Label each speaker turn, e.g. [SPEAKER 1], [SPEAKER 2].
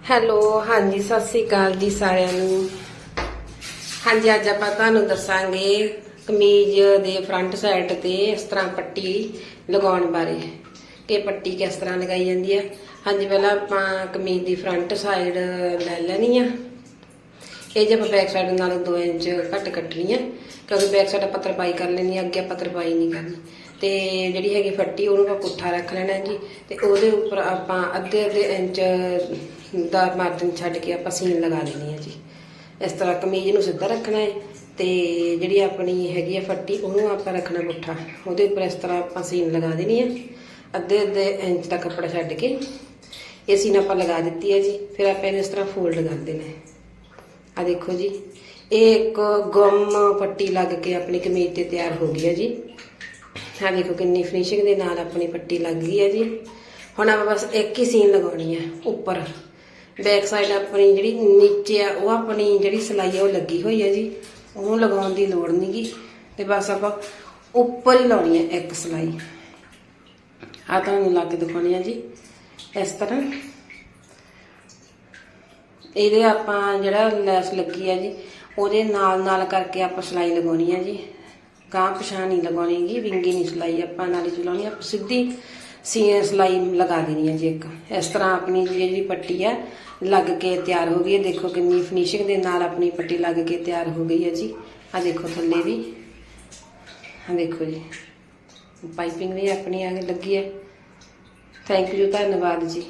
[SPEAKER 1] Hello, ਹਾਂਜੀ, ਸਤਿ ਸ੍ਰੀ ਅਕਾਲ ਜੀ ਸਾਰਿਆਂ ਨੂੰ। ਹਾਂਜੀ, ਅੱਜ ਆਪਾਂ ਤੁਹਾਨੂੰ ਦੱਸਾਂਗੇ ਕਮੀਜ਼ ਦੇ ਫਰੰਟ ਸਾਈਡ ਤੇ ਇਸ ਤਰ੍ਹਾਂ ਪੱਟੀ ਲਗਾਉਣ ਬਾਰੇ ਕਿ ਪੱਟੀ ਕਿਸ ਤਰ੍ਹਾਂ ਲਗਾਈ ਜਾਂਦੀ ਹੈ। ਹਾਂਜੀ, ਪਹਿਲਾਂ ਆਪਾਂ ਕਮੀਜ਼ ਦੀ ਫਰੰਟ ਸਾਈਡ ਲੈ ਲੈਣੀ ਆ। ਇਹ ਜੇ ਆਪਾਂ ਬੈਕ ਸਾਈਡ ਨਾਲੋਂ 2 ਇੰਚ ਘੱਟ ਕੱਟਣੀ ਹੈ ਕਿਉਂਕਿ ਬੈਕ ਸਾਈਡ ਆਪਾਂ ਤਰਪਾਈ ਕਰ ਲੈਣੀ ਹੈ, ਅੱਗੇ ਆਪਾਂ ਤਰਪਾਈ ਨਹੀਂ ਕਰਨੀ। ਤੇ ਜਿਹੜੀ ਹੈਗੀ ਫੱਟੀ, ਉਹਨੂੰ ਆਪਾਂ ਪੁੱਠਾ ਰੱਖ ਲੈਣਾ ਜੀ, ਤੇ ਉਹਦੇ ਉੱਪਰ ਆਪਾਂ ਅੱਧੇ ਅੱਧੇ ਇੰਚ ਦਾ ਮਾਰਜਨ ਛੱਡ ਕੇ ਆਪਾਂ ਸੀਨ ਲਗਾ ਦੇਣੀ ਹੈ ਜੀ। ਇਸ ਤਰ੍ਹਾਂ ਕਮੀਜ਼ ਨੂੰ ਸਿੱਧਾ ਰੱਖਣਾ ਹੈ ਤੇ ਜਿਹੜੀ ਆਪਣੀ ਹੈਗੀ ਆ ਫੱਟੀ, ਉਹਨੂੰ ਆਪਾਂ ਰੱਖਣਾ ਪੁੱਠਾ। ਉਹਦੇ ਉੱਪਰ ਇਸ ਤਰ੍ਹਾਂ ਆਪਾਂ ਸੀਨ ਲਗਾ ਦੇਣੀ ਹੈ ਅੱਧੇ ਅੱਧੇ ਇੰਚ ਦਾ ਕੱਪੜਾ ਛੱਡ ਕੇ ਇਹ ਸੀਨ ਆਪਾਂ ਲਗਾ ਦਿੱਤੀ ਹੈ ਜੀ। ਫਿਰ ਆਪਾਂ ਇਹਨੂੰ ਇਸ ਤਰ੍ਹਾਂ ਫੋਲਡ ਕਰ ਦੇਣਾ ਹੈ। ਆ ਦੇਖੋ ਜੀ, ਇਹ ਇੱਕ ਗਮ ਪੱਟੀ ਲੱਗ ਕੇ ਆਪਣੀ ਕਮੀਜ਼ ਤੇ ਤਿਆਰ ਹੋ ਗਈ ਹੈ ਜੀ। ਆ ਦੇਖੋ ਕਿੰਨੀ ਫਿਨਿਸ਼ਿੰਗ ਦੇ ਨਾਲ ਆਪਣੀ ਪੱਟੀ ਲੱਗ ਗਈ ਹੈ ਜੀ। ਹੁਣ ਆਪਾਂ ਬਸ ਇੱਕ ਹੀ ਸੀਨ ਲਗਾਉਣੀ ਹੈ ਉੱਪਰ। ਬੈਕ ਸਾਈਡ ਆਪਣੀ ਜਿਹੜੀ ਨੀਚੇ ਆ, ਉਹ ਆਪਣੀ ਜਿਹੜੀ ਸਿਲਾਈ ਆ, ਉਹ ਲੱਗੀ ਹੋਈ ਹੈ ਜੀ। ਉਹਨੂੰ ਲਗਾਉਣ ਦੀ ਲੋੜ ਨਹੀਂਗੀ ਤੇ ਬਸ ਆਪਾਂ ਉੱਪਰ ਹੀ ਲਾਉਣੀ ਹੈ ਇੱਕ ਸਿਲਾਈ। ਆ ਤੁਹਾਨੂੰ ਲਾ ਕੇ ਦਿਖਾਉਣੀ ਹੈ ਜੀ, ਇਸ ਤਰ੍ਹਾਂ। ਇਹਦੇ ਆਪਾਂ ਜਿਹੜਾ ਲੈਸ ਲੱਗੀ ਹੈ ਜੀ, ਉਹਦੇ ਨਾਲ ਨਾਲ ਕਰਕੇ ਆਪਾਂ ਸਿਲਾਈ ਲਗਾਉਣੀ ਹੈ ਜੀ। ਗਾਂ ਪਛਾਣ ਨਹੀਂ ਲਗਾਉਣੀਗੀ ਵਿੰਗੀ ਨਹੀਂ ਸਿਲਾਈ ਆਪਾਂ, ਨਾਲ ਹੀ ਚਲਾਉਣੀ ਆ ਸਿੱਧੀ। ਸੀ ਸਿਲਾਈ ਲਗਾ ਦੇਣੀ ਹੈ ਜੀ ਇੱਕ। ਇਸ ਤਰ੍ਹਾਂ ਆਪਣੀ ਜਿਹੜੀ ਪੱਟੀ ਹੈ, ਲੱਗ ਕੇ ਤਿਆਰ ਹੋ ਗਈ ਹੈ। ਦੇਖੋ ਕਿੰਨੀ ਫਿਨਿਸ਼ਿੰਗ ਦੇ ਨਾਲ ਆਪਣੀ ਪੱਟੀ ਲੱਗ ਕੇ ਤਿਆਰ ਹੋ ਗਈ ਹੈ ਜੀ। ਆ ਦੇਖੋ ਥੱਲੇ ਵੀ। ਆ ਦੇਖੋ ਜੀ। ਪਾਈਪਿੰਗ ਵੀ ਆਪਣੀ ਆ ਲੱਗੀ ਹੈ। ਥੈਂਕ ਯੂ ਧੰਨਵਾਦ ਜੀ।